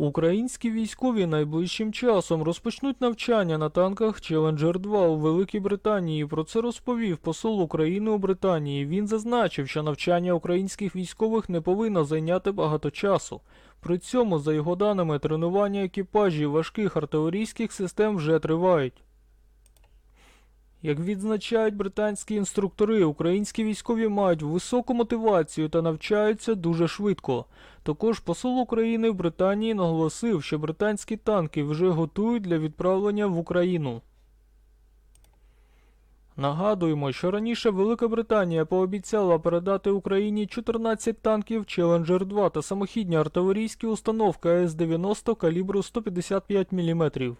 Українські військові найближчим часом розпочнуть навчання на танках Challenger 2 у Великій Британії. Про це розповів посол України у Британії. Він зазначив, що навчання українських військових не повинно зайняти багато часу. При цьому, за його даними, тренування екіпажів важких артилерійських систем вже тривають. Як відзначають британські інструктори, українські військові мають високу мотивацію та навчаються дуже швидко. Також посол України в Британії наголосив, що британські танки вже готують для відправлення в Україну. Нагадуємо, що раніше Велика Британія пообіцяла передати Україні 14 танків Challenger 2 та самохідні артилерійські установки АС-90 калібру 155 мм.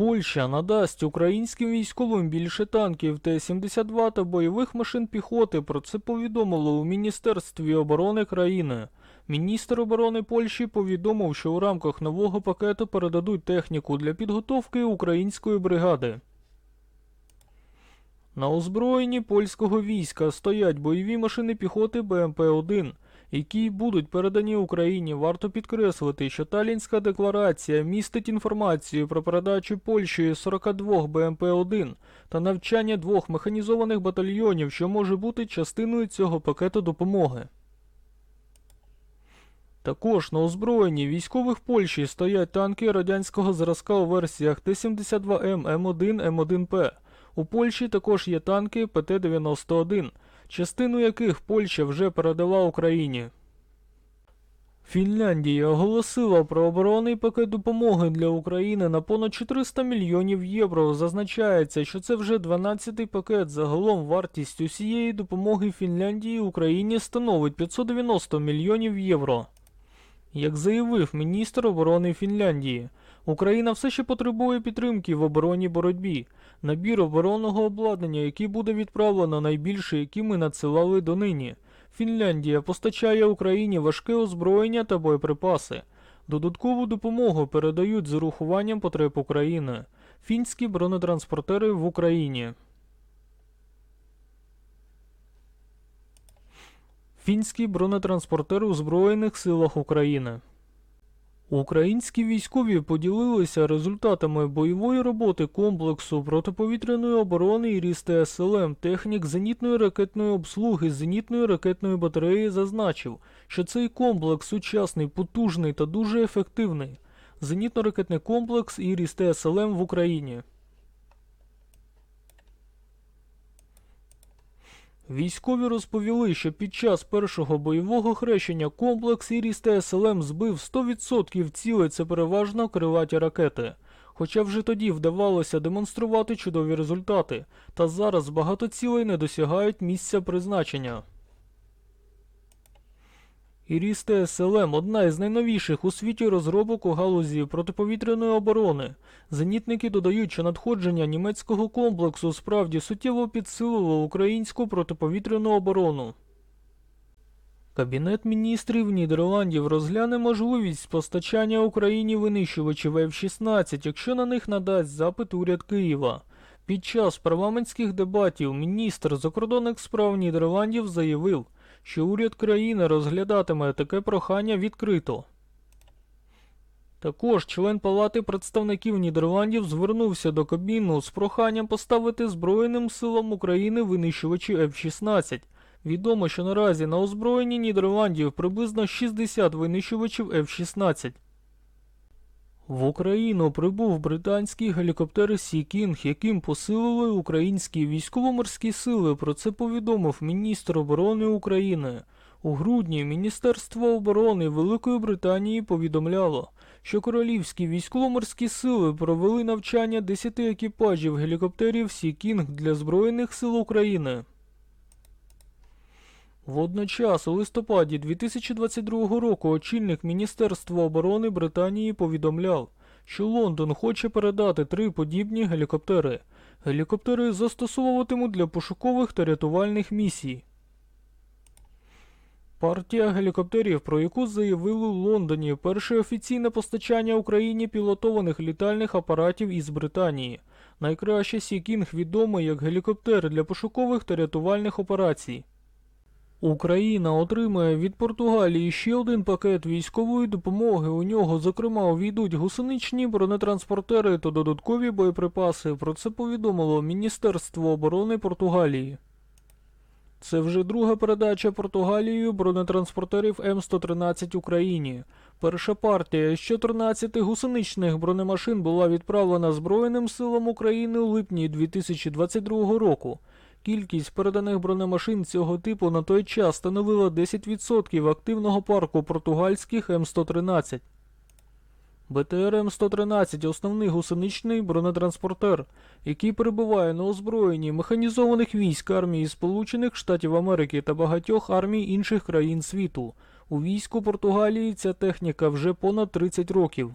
Польща надасть українським військовим більше танків Т-72 та бойових машин піхоти. Про це повідомило у Міністерстві оборони країни. Міністр оборони Польщі повідомив, що у рамках нового пакету передадуть техніку для підготовки української бригади. На озброєнні польського війська стоять бойові машини піхоти БМП-1, які будуть передані Україні. Варто підкреслити, що Талінська декларація містить інформацію про передачу Польщею 42 БМП-1 та навчання двох механізованих батальйонів, що може бути частиною цього пакету допомоги. Також на озброєнні військових Польщі стоять танки радянського зразка у версіях Т-72М, М1, М1П. У Польщі також є танки ПТ-91, частину яких Польща вже передала Україні. Фінляндія оголосила про оборонний пакет допомоги для України на понад 400 мільйонів євро. Зазначається, що це вже 12-й пакет. Загалом вартість усієї допомоги Фінляндії Україні становить 590 мільйонів євро. Як заявив міністр оборони Фінляндії, Україна все ще потребує підтримки в оборонній боротьбі. Набір оборонного обладнання, який буде відправлено найбільше, які ми надсилали донині. Фінляндія постачає Україні важке озброєння та боєприпаси. Додаткову допомогу передають з урахуванням потреб України. Фінські бронетранспортери в Україні. Фінський бронетранспортер у Збройних силах України. Українські військові поділилися результатами бойової роботи комплексу протиповітряної оборони і рісте СЛМ. Технік зенітної ракетної обслуги зенітної ракетної батареї зазначив, що цей комплекс сучасний, потужний та дуже ефективний. Зенітно-ракетний комплекс і рісте СЛМ в Україні. Військові розповіли, що під час першого бойового хрещення комплекс Іріс ТСЛМ збив 100% цілей, це переважно крилаті ракети. Хоча вже тоді вдавалося демонструвати чудові результати, та зараз багато цілей не досягають місця призначення. Іріс ТСЛМ – одна із найновіших у світі розробок у галузі протиповітряної оборони. Зенітники додають, що надходження німецького комплексу справді суттєво підсилило українську протиповітряну оборону. Кабінет міністрів Нідерландів розгляне можливість постачання Україні винищувачів F-16, якщо на них надасть запит уряд Києва. Під час парламентських дебатів міністр закордонних справ Нідерландів заявив, що уряд країни розглядатиме таке прохання відкрито. Також член Палати представників Нідерландів звернувся до Кабміну з проханням поставити Збройним силам України винищувачі F-16. Відомо, що наразі на озброєнні Нідерландів приблизно 60 винищувачів F-16. В Україну прибув британський гелікоптер Сі Кінг, яким посилили українські військово-морські сили. Про це повідомив міністр оборони України. У грудні Міністерство оборони Великої Британії повідомляло, що королівські військово-морські сили провели навчання 10 екіпажів гелікоптерів Сі Кінг для Збройних сил України. Водночас, у листопаді 2022 року очільник Міністерства оборони Британії повідомляв, що Лондон хоче передати три подібні гелікоптери. Гелікоптери застосовуватимуть для пошукових та рятувальних місій. Партія гелікоптерів, про яку заявили в Лондоні, перше офіційне постачання Україні пілотованих літальних апаратів із Британії. Найкраще Сікінг відомий як гелікоптер для пошукових та рятувальних операцій. Україна отримає від Португалії ще один пакет військової допомоги. У нього, зокрема, увійдуть гусеничні бронетранспортери та додаткові боєприпаси. Про це повідомило Міністерство оборони Португалії. Це вже друга передача Португалією бронетранспортерів М113 Україні. Перша партія з 14 гусеничних бронемашин була відправлена Збройним силам України у липні 2022 року. Кількість переданих бронемашин цього типу на той час становила 10% активного парку португальських М113. БТР М113 основний гусеничний бронетранспортер, який перебуває на озброєнні механізованих військ армії Сполучених Штатів Америки та багатьох армій інших країн світу. У війську Португалії ця техніка вже понад 30 років.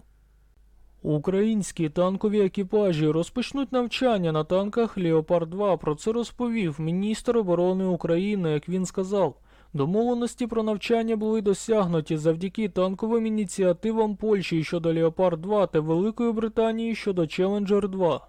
Українські танкові екіпажі розпочнуть навчання на танках Леопард 2. Про це розповів міністр оборони України, як він сказав. Домовленості про навчання були досягнуті завдяки танковим ініціативам Польщі щодо Леопард 2 та Великої Британії щодо Челенджер 2.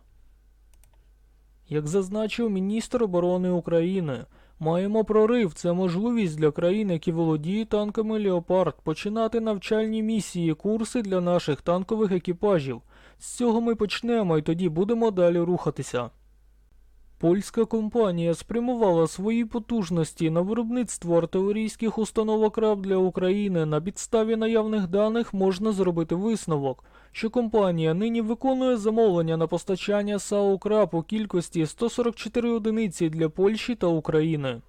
Як зазначив міністр оборони України, маємо прорив. Це можливість для країн, які володіють танками Леопард, починати навчальні місії, курси для наших танкових екіпажів. З цього ми почнемо і тоді будемо далі рухатися. Польська компанія спрямувала свої потужності на виробництво артилерійських установок РАБ для України. На підставі наявних даних можна зробити висновок, що компанія нині виконує замовлення на постачання САУ КРАП у кількості 144 одиниці для Польщі та України.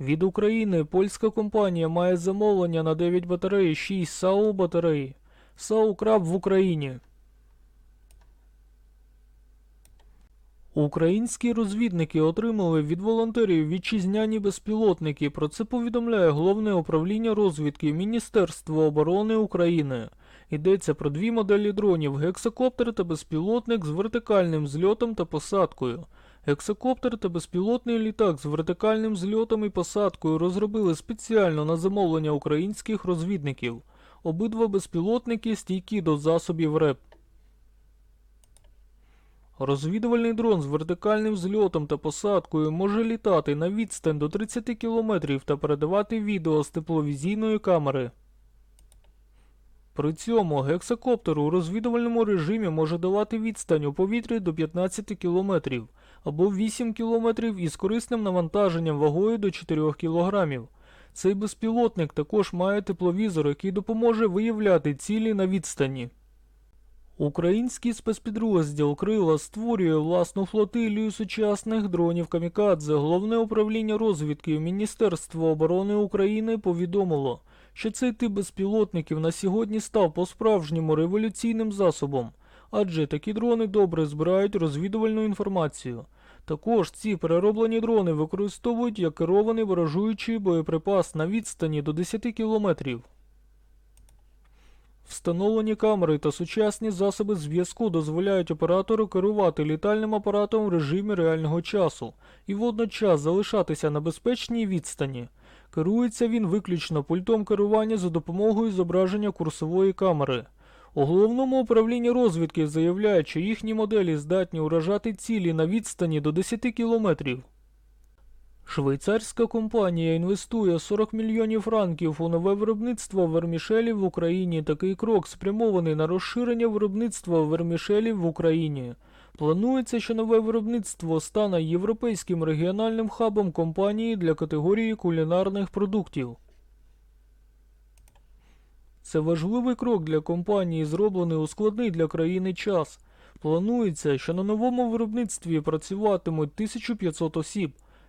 Від України польська компанія має замовлення на 9 батарей, 6 САУ батарей. САУ КРАП в Україні. Українські розвідники отримали від волонтерів вітчизняні безпілотники. Про це повідомляє головне управління розвідки Міністерства оборони України. Йдеться про дві моделі дронів: гексакоптер та безпілотник з вертикальним зльотом та посадкою. Гексакоптер та безпілотний літак з вертикальним зльотом і посадкою розробили спеціально на замовлення українських розвідників. Обидва безпілотники стійкі до засобів РЕП. Розвідувальний дрон з вертикальним зльотом та посадкою може літати на відстань до 30 км та передавати відео з тепловізійної камери. При цьому гексакоптер у розвідувальному режимі може давати відстань у повітрі до 15 км або 8 км із корисним навантаженням вагою до 4 кг. Цей безпілотник також має тепловізор, який допоможе виявляти цілі на відстані. Український спецпідрозділ Крила створює власну флотилію сучасних дронів Камікадзе. Головне управління розвідки Міністерства оборони України повідомило, що цей тип безпілотників на сьогодні став по-справжньому революційним засобом, адже такі дрони добре збирають розвідувальну інформацію. Також ці перероблені дрони використовують як керований ворожуючий боєприпас на відстані до 10 кілометрів. Встановлені камери та сучасні засоби зв'язку дозволяють оператору керувати літальним апаратом в режимі реального часу і водночас залишатися на безпечній відстані. Керується він виключно пультом керування за допомогою зображення курсової камери. У головному управлінні розвідки заявляють, що їхні моделі здатні уражати цілі на відстані до 10 кілометрів. Швейцарська компанія інвестує 40 мільйонів франків у нове виробництво вермішелів в Україні. Такий крок спрямований на розширення виробництва вермішелів в Україні. Планується, що нове виробництво стане європейським регіональним хабом компанії для категорії кулінарних продуктів. Це важливий крок для компанії, зроблений у складний для країни час. Планується, що на новому виробництві працюватимуть 1500 осіб.